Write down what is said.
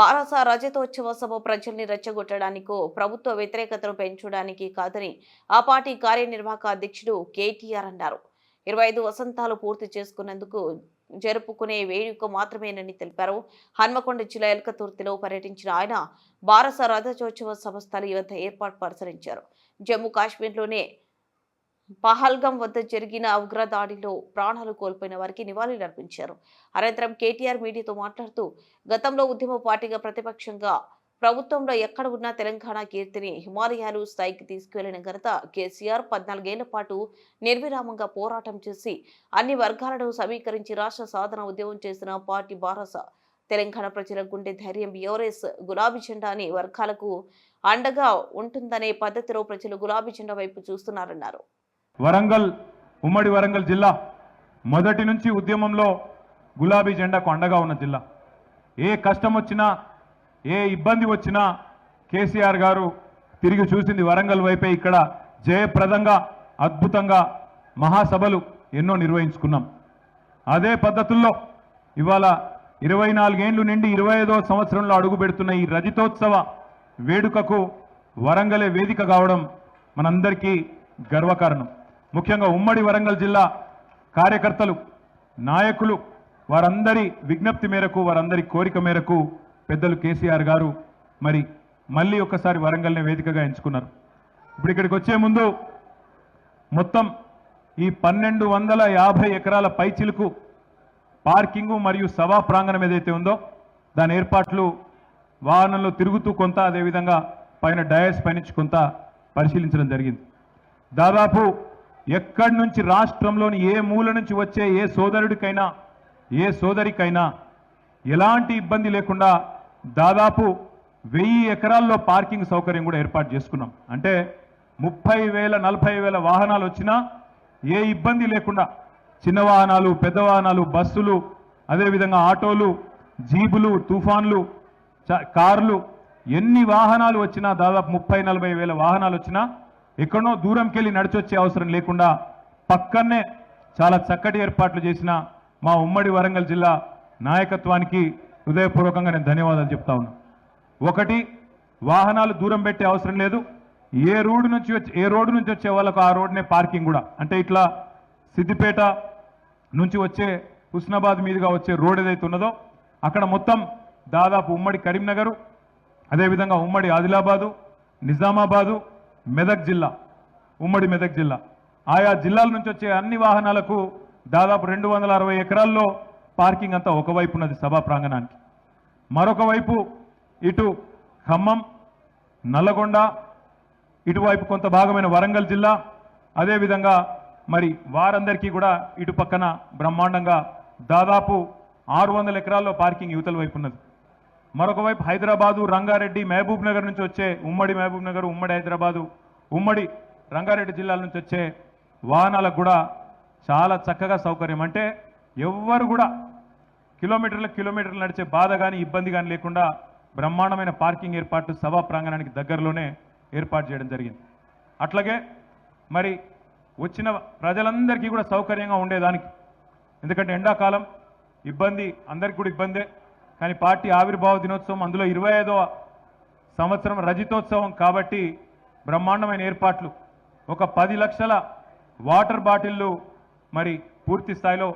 బారాస రజతోత్సవ సభ ప్రజల్ని రెచ్చగొట్టడానికో ప్రభుత్వ వ్యతిరేకతను పెంచడానికి కాదని ఆ పార్టీ కార్యనిర్వాహక అధ్యక్షుడు కేటీఆర్ అన్నారు. ఇరవై ఐదు వసంతాలు పూర్తి చేసుకున్నందుకు జరుపుకునే వేడుక మాత్రమేనని తెలిపారు. హన్మకొండ జిల్లా ఎల్కతుర్తిలో పర్యటించిన ఆయన బారస రథోత్సవ సభ స్థలి వద్ద ఏర్పాటు పరిశీలించారు. జమ్మూ కాశ్మీర్లోనే పహల్గం వద్ద జరిగిన ఉగ్రదాడిలో ప్రాణాలు కోల్పోయిన వారికి నివాళులు అర్పించారు. అనంతరం కేటీఆర్ మీడియాతో మాట్లాడుతూ గతంలో ఉద్యమ పార్టీగా ప్రతిపక్షంగా ప్రభుత్వంలో ఎక్కడ ఉన్నా తెలంగాణ కీర్తిని హిమాలయాలు స్థాయికి తీసుకువెళ్ళిన ఘనత కేసీఆర్ పద్నాలుగేళ్ళ పాటు నిర్విరామంగా పోరాటం చేసి అన్ని వర్గాలను సమీకరించి రాష్ట్ర సాధన ఉద్యమం చేసిన పార్టీ బారస. తెలంగాణ ప్రజల గుండె ధైర్యం బియోరెస్ గులాబీ జెండా అని వర్గాలకు అండగా ఉంటుందనే పద్ధతిలో ప్రజలు గులాబీ జెండా వైపు చూస్తున్నారన్నారు. వరంగల్ ఉమ్మడి వరంగల్ జిల్లా మొదటి నుంచి ఉద్యమంలో గులాబీ జెండాకు అండగా ఉన్న జిల్లా. ఏ కష్టం వచ్చినా ఏ ఇబ్బంది వచ్చినా కేసీఆర్ గారు తిరిగి చూసింది వరంగల్ వైపే ఇక్కడ జయప్రదంగా అద్భుతంగా మహాసభలు ఎన్నో నిర్వహించుకున్నాం. అదే పద్ధతుల్లో ఇవాళ ఇరవై నాలుగేండ్లు నిండి ఇరవై ఐదో సంవత్సరంలో అడుగుపెడుతున్న ఈ రజతోత్సవ వేడుకకు వరంగలే వేదిక కావడం మనందరికీ గర్వకారణం. ముఖ్యంగా ఉమ్మడి వరంగల్ జిల్లా కార్యకర్తలు నాయకులు వారందరి విజ్ఞప్తి మేరకు వారందరి కోరిక మేరకు పెద్దలు కేసీఆర్ గారు మరి మళ్ళీ ఒకసారి వరంగల్ని వేదికగా ఎంచుకున్నారు. ఇప్పుడు ఇక్కడికి వచ్చే ముందు మొత్తం ఈ పన్నెండు వందల యాభై ఎకరాల పైచిలుకు పార్కింగు మరియు సభా ప్రాంగణం ఏదైతే ఉందో దాని ఏర్పాట్లు వాహనంలో తిరుగుతూ కొంత అదేవిధంగా పైన డయస్ పైనుంచి కొంత పరిశీలించడం జరిగింది. దాదాపు ఎక్కడి నుంచి రాష్ట్రంలోని ఏ మూల నుంచి వచ్చే ఏ సోదరుడికైనా ఏ సోదరికైనా ఎలాంటి ఇబ్బంది లేకుండా దాదాపు వెయ్యి ఎకరాల్లో పార్కింగ్ సౌకర్యం కూడా ఏర్పాటు చేసుకున్నాం. అంటే ముప్పై వేల నలభై వేల వాహనాలు వచ్చినా ఏ ఇబ్బంది లేకుండా చిన్న వాహనాలు పెద్ద వాహనాలు బస్సులు అదేవిధంగా ఆటోలు జీబులు తుఫాన్లు చ- కార్లు ఎన్ని వాహనాలు వచ్చినా దాదాపు ముప్పై నలభై వేల వాహనాలు వచ్చినా ఎక్కడో దూరంకి వెళ్ళి నడిచొచ్చే అవసరం లేకుండా పక్కనే చాలా చక్కటి ఏర్పాట్లు చేసిన మా ఉమ్మడి వరంగల్ జిల్లా నాయకత్వానికి హృదయపూర్వకంగా నేను ధన్యవాదాలు చెప్తా ఉన్నా. ఒకటి వాహనాలు దూరం పెట్టే అవసరం లేదు. ఏ రోడ్డు నుంచి వచ్చి ఏ రోడ్డు నుంచి వచ్చే వాళ్ళకు ఆ రోడ్నే పార్కింగ్ కూడా. అంటే ఇట్లా సిద్దిపేట నుంచి వచ్చే హుస్నాబాద్ మీదుగా వచ్చే రోడ్ ఏదైతే ఉన్నదో అక్కడ మొత్తం దాదాపు ఉమ్మడి కరీంనగరు అదేవిధంగా ఉమ్మడి ఆదిలాబాదు నిజామాబాదు మెదక్ జిల్లా ఉమ్మడి మెదక్ జిల్లా. ఆయా జిల్లాల నుంచి వచ్చే అన్ని వాహనాలకు దాదాపు రెండు వందల అరవై ఎకరాల్లో పార్కింగ్ అంతా ఒకవైపు ఉన్నది సభా ప్రాంగణానికి. మరొక వైపు ఇటు ఖమ్మం నల్లగొండ ఇటువైపు కొంత భాగమైన వరంగల్ జిల్లా. అదేవిధంగా మరి వారందరికీ కూడా ఇటు పక్కన బ్రహ్మాండంగా దాదాపు ఆరు వందల ఎకరాల్లో పార్కింగ్ యువతల వైపు ఉన్నది మరొక వైపు హైదరాబాదు రంగారెడ్డి మహబూబ్ నగర్ నుంచి వచ్చే ఉమ్మడి మహబూబ్ నగర్ ఉమ్మడి హైదరాబాదు ఉమ్మడి రంగారెడ్డి జిల్లాల నుంచి వచ్చే వాహనాలకు కూడా చాలా చక్కగా సౌకర్యం. అంటే ఎవ్వరు కూడా కిలోమీటర్ల కిలోమీటర్లు నడిచే బాధ కానీ ఇబ్బంది కానీ లేకుండా బ్రహ్మాండమైన పార్కింగ్ ఏర్పాటు సభా ప్రాంగణానికి దగ్గరలోనే ఏర్పాటు చేయడం జరిగింది. అట్లాగే మరి వచ్చిన ప్రజలందరికీ కూడా సౌకర్యంగా ఉండేదానికి. ఎందుకంటే ఎండాకాలం ఇబ్బంది అందరికి కూడా ఇబ్బందే. కానీ పార్టీ ఆవిర్భావ దినోత్సవం అందులో ఇరవై ఐదవ సంవత్సరం రజితోత్సవం కాబట్టి బ్రహ్మాండమైన ఏర్పాట్లు. ఒక పది లక్షల వాటర్ బాటిళ్ళు మరి పూర్తి స్థాయిలో